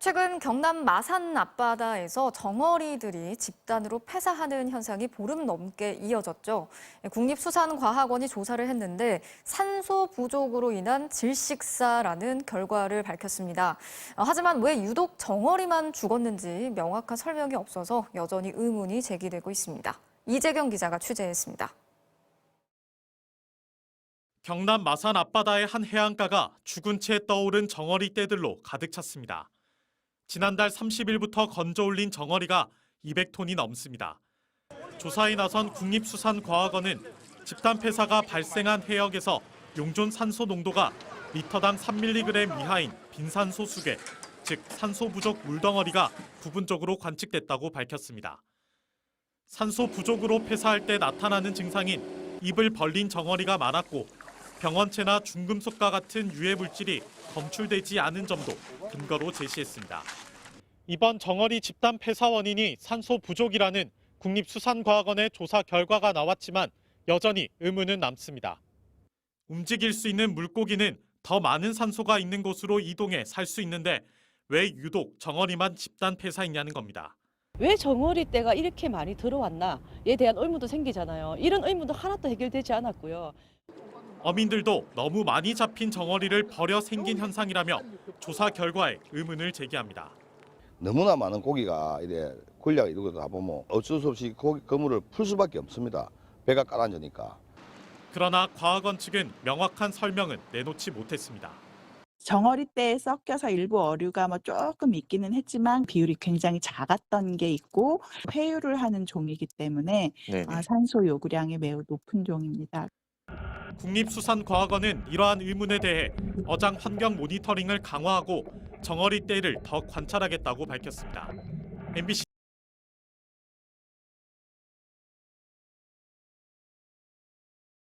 최근 경남 마산 앞바다에서 정어리들이 집단으로 폐사하는 현상이 보름 넘게 이어졌죠. 국립수산과학원이 조사를 했는데 산소 부족으로 인한 질식사라는 결과를 밝혔습니다. 어, 하지만 왜 유독 정어리만 죽었는지 명확한 설명이 없어서 여전히 의문이 제기되고 있습니다. 이재경 기자가 취재했습니다. 경남 마산 앞바다의 한 해안가가 죽은 채 떠오른 정어리 떼들로 가득 찼습니다. 지난달 30일부터 건져 올린 정어리가 200톤이 넘습니다. 조사에 나선 국립수산과학원은 집단 폐사가 발생한 해역에서 용존 산소 농도가 리터당 3mg 이하인 빈산소 수계, 즉 산소 부족 물덩어리가 부분적으로 관측됐다고 밝혔습니다. 산소 부족으로 폐사할 때 나타나는 증상인 입을 벌린 정어리가 많았고 병원체나 중금속과 같은 유해 물질이 검출되지 않은 점도 근거로 제시했습니다. 이번 정어리 집단 폐사 원인이 산소 부족이라는 국립수산과학원의 조사 결과가 나왔지만 여전히 의문은 남습니다. 움직일 수 있는 물고기는 더 많은 산소가 있는 곳으로 이동해 살 수 있는데 왜 유독 정어리만 집단 폐사했냐는 겁니다. 왜 정어리 때가 이렇게 많이 들어왔나에 대한 의문도 생기잖아요. 이런 의문도 하나도 해결되지 않았고요. 어민들도 너무 많이 잡힌 정어리를 버려 생긴 현상이라며 조사 결과에 의문을 제기합니다. 너무나 많은 고기가 이래 군량 이러고 다 보면 어쩔 수 없이 고기 그물을 풀 수밖에 없습니다. 배가 깔아앉으니까. 그러나 과학원 측은 명확한 설명은 내놓지 못했습니다. 정어리 때에 섞여서 일부 어류가 뭐 조금 있기는 했지만 비율이 굉장히 작았던 게 있고 회유를 하는 종이기 때문에 아, 산소 요구량이 매우 높은 종입니다. 국립수산과학원은 이러한 의문에 대해 어장 환경 모니터링을 강화하고 정어리 떼를 더 관찰하겠다고 밝혔습니다. MBC